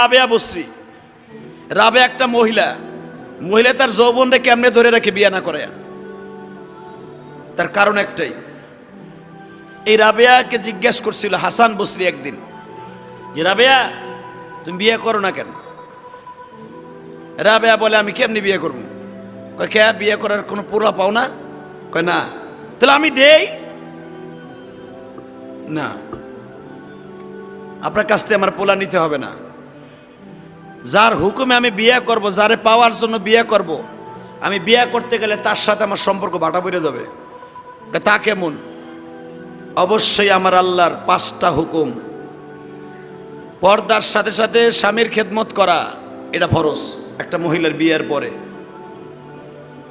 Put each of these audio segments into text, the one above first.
রাবেয়া বসরি। রাবে একটা মহিলা। মহিলা তার যৌবনরে কেমনে ধরে রাখে বিয়ে না করে? তার কারণ একটাই। এই রাবেয়াকে জিজ্ঞেস করছিল হাসান বসরি একদিন, যে, রাবেয়া, তুমি বিয়ে করো না কেন? রাবেয়া বলে, আমি কেমনি বিয়ে করব? কয়, কে, বিয়ে করার কোনো পুরা পাও না? কয়, না। তাহলে আমি দেই? না। আপনার কাছ থেকে আমার পোলা নিতে হবে না। যার হুকুমে আমি বিয়ে করব, যারে পাওয়ার জন্য বিয়ে করব, আমি বিয়ে করতে গেলে তার সাথে আমার সম্পর্ক বাটা পড়ে যাবে। তা কেমন? অবশ্যই আমার আল্লাহর পাঁচটা হুকুম। পর্দার সাথে সাথে স্বামীর খেদমত করা, এটা ফরজ, একটা মহিলার বিয়ের পরে।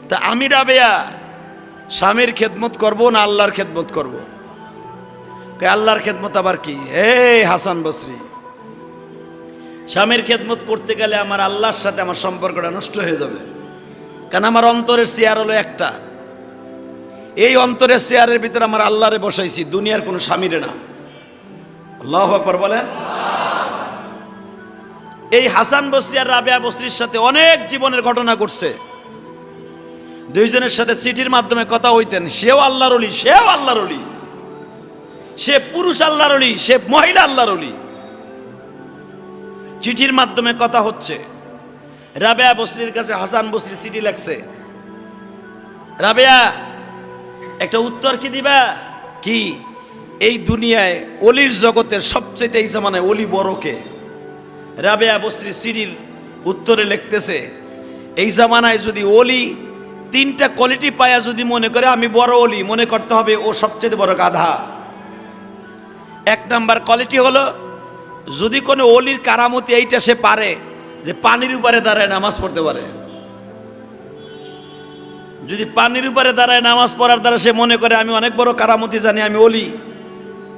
তা আমি রাবেয়া স্বামীর খেদমত করব না আল্লাহর খেদমত করব? আল্লাহর খেদমত আবার কি? এই হাসান বসরি। স্বামীর খেদমত করতে গেলে আমার আল্লাহর সাথে আমার সম্পর্কটা নষ্ট হয়ে যাবে। কারণ আমার অন্তরের চেয়ার হলো একটা। এই অন্তরের চেয়ারের ভিতরে আমার আল্লাহরে বসাইছি, দুনিয়ার কোনো স্বামীরে না। আল্লাহ আকবর বলেন। এই হাসান বসরি আর রাবেয়া বসরির সাথে অনেক জীবনের ঘটনা ঘটছে। দুইজনের সাথে চিঠির মাধ্যমে কথা হইতেন, সেও আল্লাহর অলি সেও আল্লাহর অলি সে পুরুষ আল্লাহর অলি সে মহিলা আল্লাহর অলি চিঠির মাধ্যমে কথা হচ্ছে। রাবেয়া বসরির কাছে, হাসান বসরি চিঠি লাগছে রাবেয়া, একটা উত্তর কি দিবা? কি? এই দুনিয়ায় অলির জগতের সবচেয়ে এই জামানায় অলি বড়কে রাবেয়া বসরি সিডির উত্তরে লিখতেছে, এই জামানায় যদি অলি তিনটা কোয়ালিটি পায়া যদি মনে করে, আমি বড় অলি, মনে করতে হবে ও সবচেয়ে বড় গাধা। এক নাম্বার কোয়ালিটি হলো যদি কোনো অলির কারামতি এইটা সে পারে, যে পানির উপরে দাঁড়ায় নামাজ পড়তে পারে। যদি পানির উপরে দাঁড়ায় নামাজ পড়ার দ্বারা সে মনে করে, আমি অনেক বড় কারামতি জানি, আমি অলি।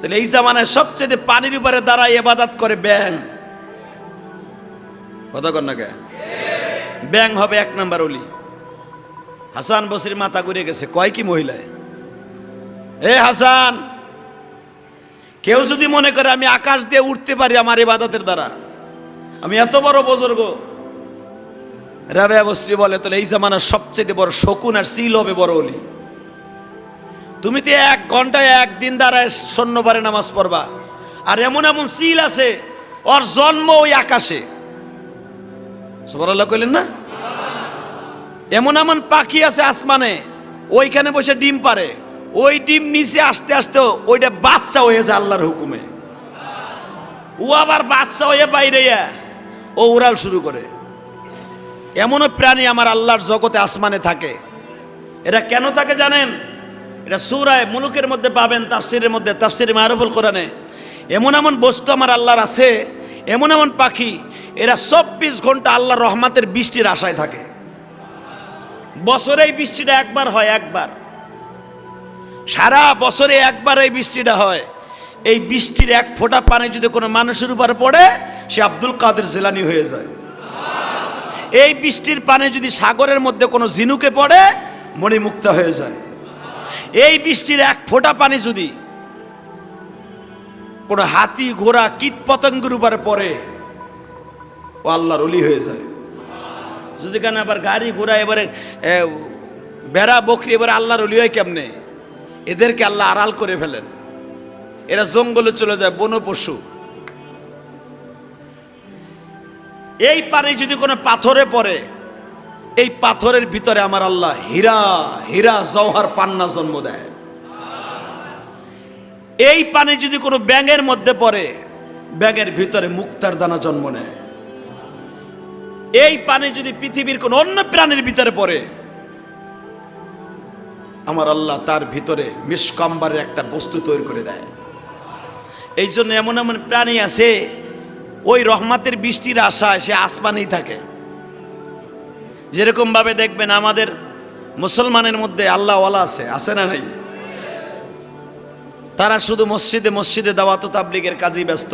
তাহলে এই জামানায় সবচেয়ে পানির উপরে দাঁড়ায় এবাদাত করে ব্যাং। কথা কর না কে? ব্যাং হবে এক নাম্বার অলি। হাসান বসির মাথা ঘুরে গেছে। কয় কি মহিলায়? এ হাসান! কেউ যদি মনে করে আমি আকাশ দিয়ে উঠতে পারি আমার ইবাদতের দ্বারা, আমি এত বড় বুজুর্গ। রাবে বশ্রী বলে, তাহলে এই জামানার সবচেয়ে বড় শকুন আর সিল হবে বড় অলি। তুমি তো এক ঘন্টায় একদিন দ্বারায় সৈন্যবারে নামাজ পড়বা, আর এমন এমন সিল আছে, ওর জন্ম ওই আকাশে। সবার আল্লাহ কইলেন না? এমন এমন পাখি আছে আসমানে, ওইখানে বসে ডিম পারে ওই ডিম নিচে আসতে আসতে ওইটা বাচ্চা হয়ে যায় আল্লাহর হুকুমে। ও আবার বাচ্চা হয়ে বাইরে ও উড়াল শুরু করে। এমনও প্রাণী আমার আল্লাহর জগতে আসমানে থাকে। এটা কেন থাকে জানেন? এটা সুরায় মুলুকের মধ্যে পাবেন, তাফসিরের মধ্যে, তাফসির মারুফুল কোরআনে। এমন এমন বস্তু আমার আল্লাহর আছে, এমন এমন পাখি, এরা চব্বিশ ঘণ্টা আল্লাহর রহমাতের বৃষ্টির আশায় থাকে। বছরে এই বৃষ্টিটা একবার হয়, একবার। সারা বছরে একবার এই বৃষ্টিটা হয়। এই বৃষ্টির এক ফোঁটা পানি যদি কোনো মানুষের উপরে পড়ে, সে আব্দুল কাদের জেলানি হয়ে যায়। এই বৃষ্টির পানি যদি সাগরের মধ্যে কোনো ঝিনুকে পড়ে, মণিমুক্ত হয়ে যায়। এই বৃষ্টির এক ফোঁটা পানি যদি কোনো হাতি, ঘোড়া, কীট পতঙ্গের উপরে পড়ে, ও আল্লাহর অলি হয়ে যায়। যদি কেন আবার গাড়ি, ঘোড়া এবারে বেড়া, বকরি এবারে আল্লাহর অলি হয় কেমনে? এদেরকে আল্লাহ আড়াল করে ফেলেন। এরা জঙ্গলে চলে যায় বন পশু। এই পানি যদি কোনো পাথরে পড়ে, এই পাথরের ভিতরে আমার আল্লাহ হীরা হীরা জওহার পান্না জন্ম দেয়। এই পানি যদি কোনো ব্যাঙের মধ্যে পড়ে, ব্যাঙের ভিতরে মুক্তার দানা জন্ম নেয়। এই পানি যদি পৃথিবীর কোন অন্য প্রাণীর ভিতরে পড়ে আমার আল্লাহ তার ভিতরে মিসকাম্বারের একটা বস্তু তৈরি করে দেয়। এই জন্য এমন এমন প্রাণী আছে, ওই রহমাতের বৃষ্টির আশায় সে আসমানেই থাকে। যেরকম ভাবে দেখবেন আমাদের মুসলমানের মধ্যে আল্লাহওয়ালা আছে আছে না নাই? তারা শুধু মসজিদে মসজিদে দাওয়াত তাবলিগের কাজেই ব্যস্ত,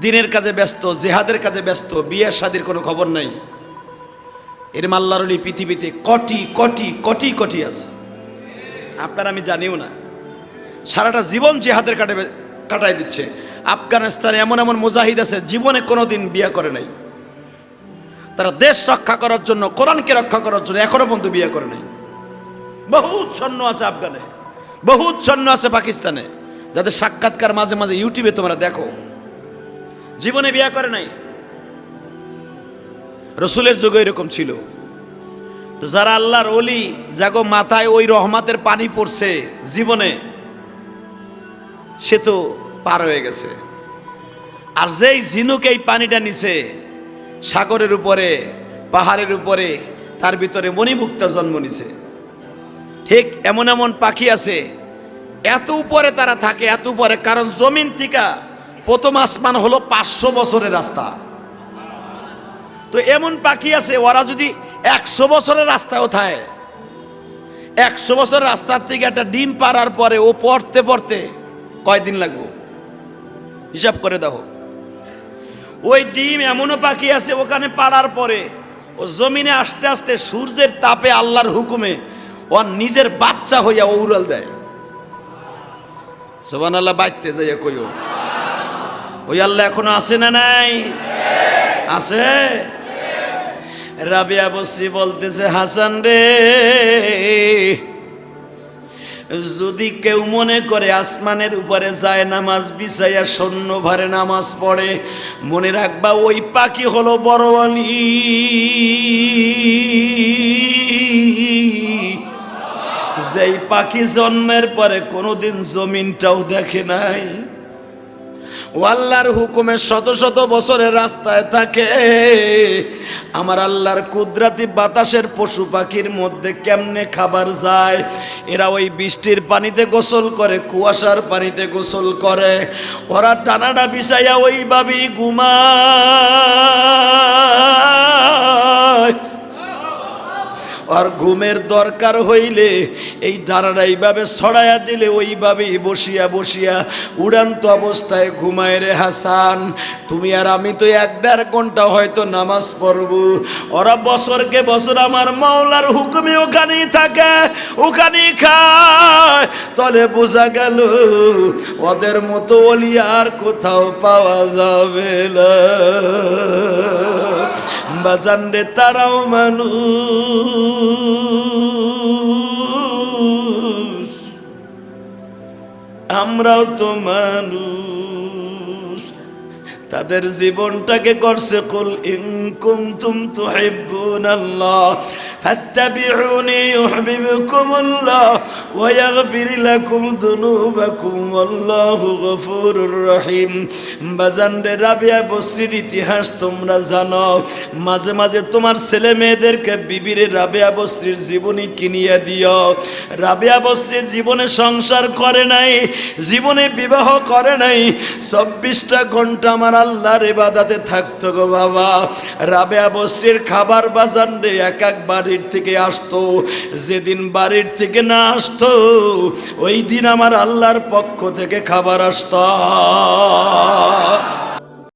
দিনের কাজে ব্যস্ত, জেহাদের কাজে ব্যস্ত, বিয়ে শাদির কোনো খবর নাই। এর মাল্লার অলি পৃথিবীতে কটি কটি কটি কটি আছে। আপনার আমি জানিও না। সারাটা জীবন জেহাদের কাটে কাটাই দিচ্ছে। আফগানিস্তানে এমন এমন মুজাহিদ আছে, জীবনে কোনোদিন বিয়ে করে নাই। তারা দেশ রক্ষা করার জন্য, কোরআনকে রক্ষা করার জন্য এখনও পর্যন্ত বিয়ে করে নাই। বহুত সৈন্য আছে আফগানে। বহুত সৈন্য আছে পাকিস্তানে। যাদের সাক্ষাৎকার মাঝে মাঝে ইউটিউবে তোমরা দেখো। জীবনে বিয়ে করে নাই। রসুলের যুগে এরকম ছিল। তো যারা আল্লাহর অলি যাগো মাথায় ওই রহমাতের পানি পড়ছে জীবনে, সে তো পার হয়ে গেছে। আর যেই ঝিনুক এই পানিটা নিছে, সাগরের উপরে, পাহাড়ের উপরে, তার ভিতরে মণিমুক্তা জন্ম নিছে। ঠিক এমন এমন পাখি আছে, এত উপরে তারা থাকে, এত উপরে, কারণ জমিন থেকে প্রথম আসমান হলো পাঁচশো বছরের রাস্তা। তো এমন পাখি আছে, ওরা যদি একশো বছরের রাস্তা থাকে একশো বছর রাস্তার থেকে একটা ডিম পাড়ার পরে ও পড়তে পড়তে কয়দিন লাগবো? হিসাব করে দেখো। ওই ডিম এমনও পাখি আছে ওখানে পাড়ার পরে ও জমিনে আস্তে আস্তে সূর্যের তাপে আল্লাহর হুকুমে ও নিজের বাচ্চা হইয়া ও উড়াল দেয়। সোবান আল্লাহ বাইতে যাইয়া কইও। ওই আল্লাহ এখনও আছে না নাই? আছে? রাবিয়া বসরি বলতেছে, হাসান রে, যদি কেউ মনে করে আসমানের উপরে যায় নামাজ বিছাইয়া সৈন্য ভারে নামাজ পড়ে, মনে রাখবা ওই পাখি হলো বড় যেই পাখি জন্মের পরে কোনোদিন জমিনটাও দেখে নাই। ও আল্লাহর হুকুমে শত শত বছরের রাস্তায় থাকে। আমার আল্লাহর কুদরাতি বাতাসের পশু পাখির মধ্যে কেমনে খাবার যায়? এরা ওই বৃষ্টির পানিতে গোসল করে, কুয়াশার পানিতে গোসল করে। ওরা টানাটা বিষাইয়া ওইভাবেই ঘুমায়। আর ঘুমের দরকার হইলে এই ডানাটা এইভাবে ছড়াইয়া দিলে ওইভাবেই বসিয়া বসিয়া উড়ান্ত অবস্থায় ঘুমায় রে হাসান। তুমি আর আমি তো এক দেড় ঘণ্টা হয়তো নামাজ পড়ব। ওরা বছরকে বছর আমার মাওলার হুকুমে ওখানেই থাকে, ওখানেই খায়। তলে বোঝা গেল, ওদের মতো অলি আর কোথাও পাওয়া যাবে না। বাজান রে তারাও মানুষ। আমরাও তো মানুষ। তাদের জীবনটাকে করছে কুল ইনকুম তুম তো হেব্বুন আল্লাহ ফাত্তাবিউনি ইউহিব্বুকুমুল্লাহ। ويغفر لكم ذنوبكم والله غفور رحيم বাজান রে রাবিয়া বস্রির ইতিহাস তোমরা জানো মাঝে মাঝে তোমার ছেলে মেয়েদেরকে বিবিরে রাবিয়া বস্রির জীবনী কিনিয়ে দিও রাবিয়া বস্রির জীবনে সংসার করে নাই জীবনে বিবাহ করে নাই চব্বিশটা ঘন্টা আমার আল্লাহর ইবাদাতে থাকতো গো বাবা রাবেয়া বস্রির খাবার বাজান রে এক এক বাড়ির থেকে আসতো যেদিন বাড়ির থেকে না আসতো ওই দিন আমার আল্লাহর পক্ষ থেকে খাবার আসতো।